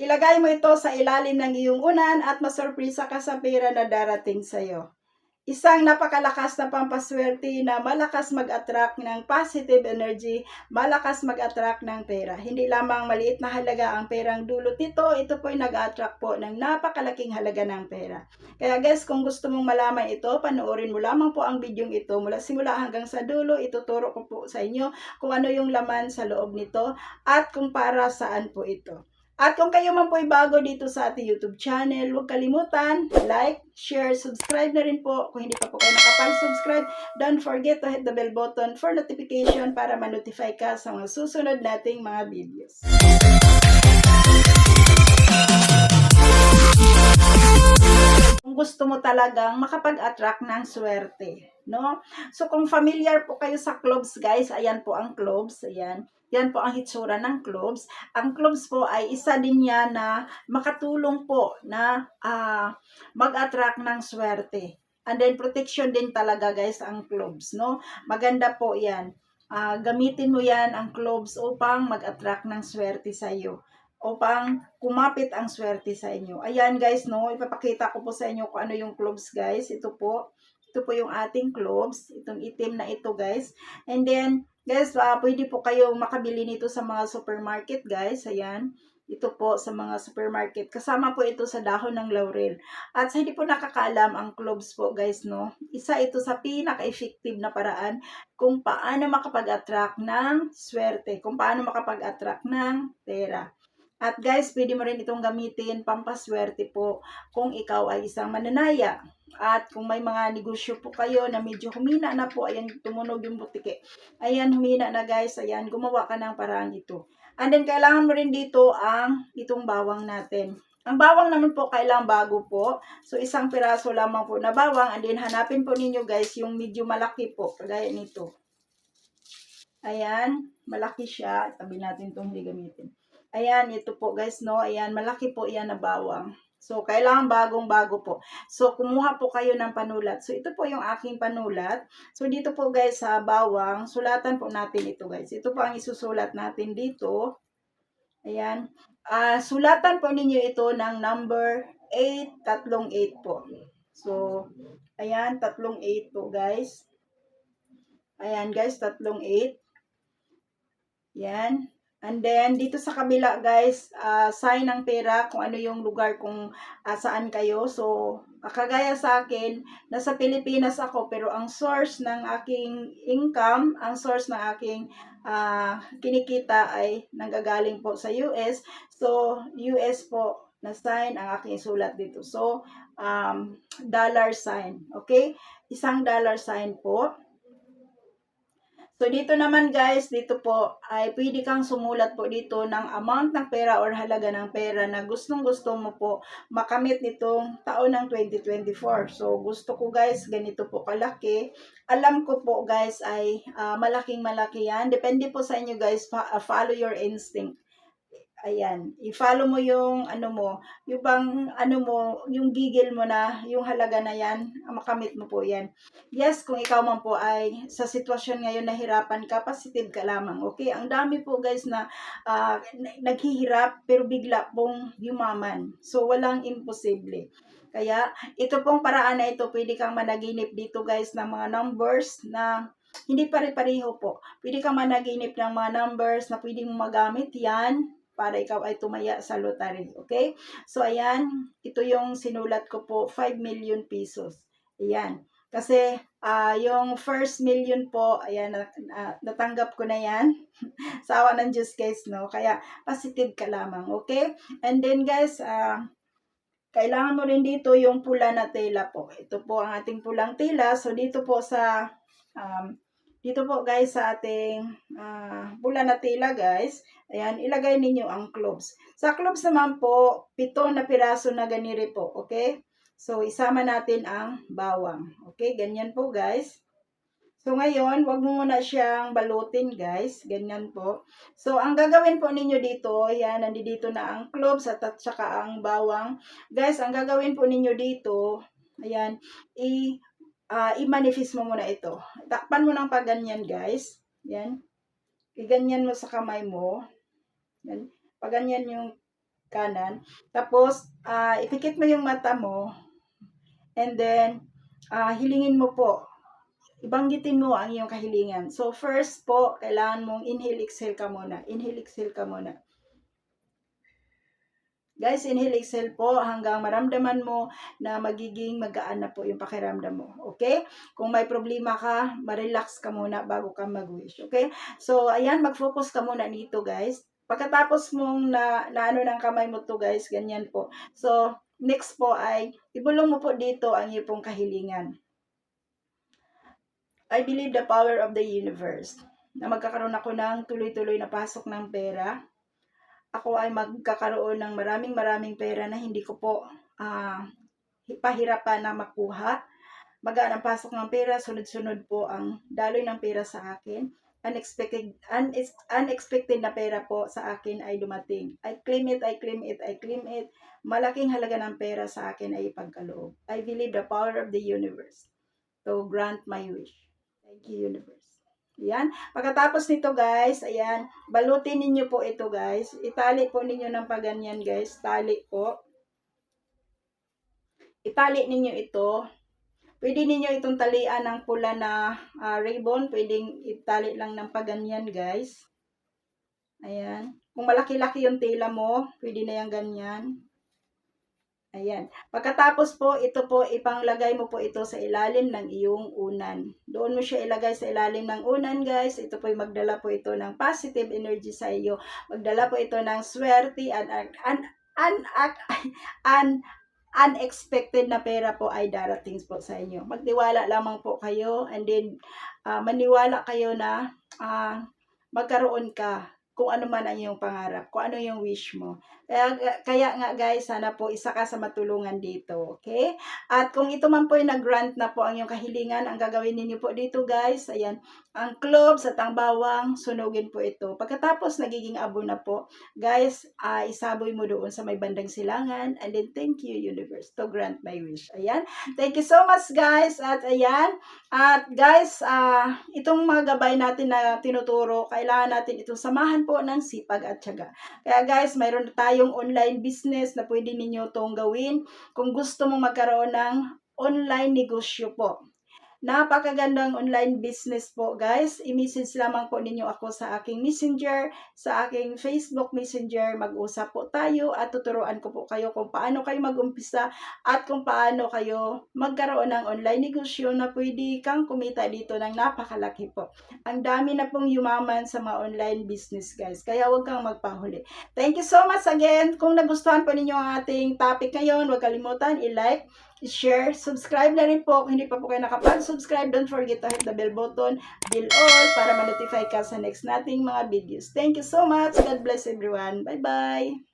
Ilagay mo ito sa ilalim ng iyong unan at masurpresa ka sa pera na darating sa'yo. Isang napakalakas na pampaswerte na malakas mag-attract ng positive energy, malakas mag-attract ng pera. Hindi lamang maliit na halaga ang perang dulot nito, ito po ay nag-attract po ng napakalaking halaga ng pera. Kaya guys, kung gusto mong malaman ito, panoorin mo lamang po ang video ito mula simula hanggang sa dulo. Ituturo ko po sa inyo kung ano yung laman sa loob nito at kung para saan po ito. At kung kayo man po ay bago dito sa ating YouTube channel, huwag kalimutan, like, share, subscribe na rin po. Kung hindi pa po kayo nakapag-subscribe, don't forget to hit the bell button for notification para ma-notify ka sa mga susunod nating mga videos. Gusto mo talagang makapag-attract ng swerte, no? So kung familiar po kayo sa clubs, guys, ayan po ang clubs, ayan. Yan po ang hitsura ng clubs. Ang clubs po ay isa din yan na makatulong po na ah, mag-attract ng swerte. And then protection din talaga guys ang clubs, no? Maganda po 'yan. Ah, gamitin mo 'yan ang clubs upang mag-attract ng swerte sa iyo upang kumapit ang swerte sa inyo. Ayan guys, no, ipapakita ko po sa inyo kung ano yung clubs guys. Ito po, ito po yung ating clubs, itong itim na ito guys. And then, guys, ah, pwede po kayong makabili nito sa mga supermarket guys. Ayan, ito po sa mga supermarket. Kasama po ito sa dahon ng laurel. At sa hindi po nakakaalam ang clubs po guys, no, isa ito sa pinaka-effective na paraan kung paano makapag-attract ng swerte, kung paano makapag-attract ng pera. At guys, pwede mo rin itong gamitin pampaswerte po kung ikaw ay isang mananaya. At kung may mga negosyo po kayo na medyo humina na po, ayan, tumunog yung butike. Ayan, humina na guys, ayan, gumawa ka ng parang ito. And then, kailangan mo rin dito ang itong bawang natin. Ang bawang naman po kailangan bago po. So, isang piraso lamang po na bawang. And then, hanapin po ninyo guys yung medyo malaki po, kagaya nito. Ayan, malaki siya. Tabi natin itong gamitin. Ayan, ito po guys, no? Ayan, malaki po yan na bawang. So, kailangan bagong-bago po. So, kumuha po kayo ng panulat. So, ito po yung aking panulat. So, dito po guys sa bawang, sulatan po natin ito guys. Ito po ang isusulat natin dito. Ayan. Ah, sulatan po ninyo ito ng number 8, tatlong 8 po. So, ayan, tatlong 8 po guys. Ayan guys, tatlong 8. Yan. And then, dito sa kabila, guys, ah, sign ng pera, kung ano yung lugar kung ah, saan kayo. So, kagaya sa akin, nasa Pilipinas ako, pero ang source ng aking income, ang source ng aking ah, kinikita ay nanggagaling po sa US. So, US po na sign ang aking sulat dito. So, um, dollar sign. Okay? Isang dollar sign po. So, dito naman guys, dito po ay pwede kang sumulat po dito ng amount ng pera or halaga ng pera na gustong gusto mo po makamit nitong taon ng 2024. So, gusto ko guys, ganito po kalaki. Alam ko po guys ay ah, malaking malaki yan. Depende po sa inyo guys, follow your instinct. Ayan, i-follow mo yung ano mo, yung bang ano mo, yung gigil mo na, yung halaga na yan, makamit mo po yan. Yes, kung ikaw man po ay sa sitwasyon ngayon nahirapan ka, positive ka lamang. Okay, ang dami po guys na na- naghihirap pero bigla pong yumaman. So walang imposible. Kaya ito pong paraan na ito, pwede kang managinip dito guys ng mga numbers na hindi pare-pareho po. Pwede kang managinip ng mga numbers na pwede mong magamit yan para ikaw ay tumaya sa lottery. Okay? So, ayan. Ito yung sinulat ko po, 5 million pesos. Ayan. Kasi, ah yung first million po, ayan, na- natanggap ko na yan. sa awa ng Diyos, guys, no? Kaya, positive ka lamang, okay? And then, guys, ah kailangan mo rin dito yung pula na tela po. Ito po ang ating pulang tela. So, dito po sa, um, dito po guys sa ating ah, pula na tela guys, ayan, ilagay ninyo ang cloves. Sa cloves naman po, pito na piraso na ganiri po, okay? So, isama natin ang bawang. Okay, ganyan po guys. So, ngayon, wag mo muna siyang balutin, guys. Ganyan po. So, ang gagawin po ninyo dito, yan, nandito na ang cloves at, at saka ang bawang. Guys, ang gagawin po ninyo dito, ayan, i, ah, i-manifest mo muna ito. Takpan mo ng paganyan, guys. Yan. Iganyan mo sa kamay mo. Yan. Paganyan yung kanan. Tapos, ah, ipikit mo yung mata mo. And then, ah, hilingin mo po. Ibanggitin mo ang iyong kahilingan. So, first po, kailangan mong inhale, exhale ka muna. Inhale, exhale ka muna. Guys, inhale, exhale po hanggang maramdaman mo na magiging magaan na po yung pakiramdam mo. Okay? Kung may problema ka, ma-relax ka muna bago ka mag-wish. Okay? So, ayan, mag-focus ka muna dito, guys. Pagkatapos mong na, na ano ng kamay mo to, guys, ganyan po. So, next po ay, ibulong mo po dito ang iyong pong kahilingan. I believe the power of the universe na magkakaroon ako ng tuloy-tuloy na pasok ng pera ako ay magkakaroon ng maraming maraming pera na hindi ko po ah, pahirapan na makuha. Magaan ang pasok ng pera, sunod-sunod po ang daloy ng pera sa akin. Unexpected, unex- unexpected na pera po sa akin ay dumating. I claim it, I claim it, I claim it. Malaking halaga ng pera sa akin ay ipagkaloob. I believe the power of the universe to grant my wish. Thank you, universe. Yan. Pagkatapos nito guys, ayan, balutin ninyo po ito guys. Itali po ninyo ng paganyan guys. Tali po. Itali ninyo ito. Pwede ninyo itong talian ng pula na ah, ribbon. Pwedeng itali lang ng paganyan guys. Ayan. Kung malaki-laki yung tela mo, pwede na yung ganyan. Ayan. Pagkatapos po, ito po, ipanglagay mo po ito sa ilalim ng iyong unan. Doon mo siya ilagay sa ilalim ng unan, guys. Ito po, magdala po ito ng positive energy sa iyo. Magdala po ito ng swerte and, and, and, and, unexpected na pera po ay darating po sa inyo. Magtiwala lamang po kayo and then ah, maniwala kayo na ah, magkaroon ka kung ano man ang iyong pangarap, kung ano yung wish mo. Kaya, kaya nga guys, sana po isa ka sa matulungan dito, okay? At kung ito man po ay nag-grant na po ang iyong kahilingan, ang gagawin ninyo po dito guys, ayan, ang cloves at ang sunugin po ito. Pagkatapos nagiging abo na po, guys, ah, isaboy mo doon sa may bandang silangan, and then thank you universe to grant my wish. Ayan, thank you so much guys, at ayan, at guys, ah, itong mga gabay natin na tinuturo, kailangan natin itong samahan po ng sipag at tiyaga. Kaya guys, mayroon tayong online business na pwede ninyo itong gawin kung gusto mong magkaroon ng online negosyo po. Napakagandang online business po guys. I-message lamang po ninyo ako sa aking messenger, sa aking Facebook messenger. Mag-usap po tayo at tuturuan ko po kayo kung paano kayo mag-umpisa at kung paano kayo magkaroon ng online negosyo na pwede kang kumita dito ng napakalaki po. Ang dami na pong yumaman sa mga online business guys. Kaya huwag kang magpahuli. Thank you so much again. Kung nagustuhan po ninyo ang ating topic ngayon, huwag kalimutan i-like, i-share, subscribe na rin po kung hindi pa po kayo nakapag-subscribe. Don't forget to hit the bell button, bell all, para ma-notify ka sa next nating mga videos. Thank you so much. God bless everyone. Bye-bye.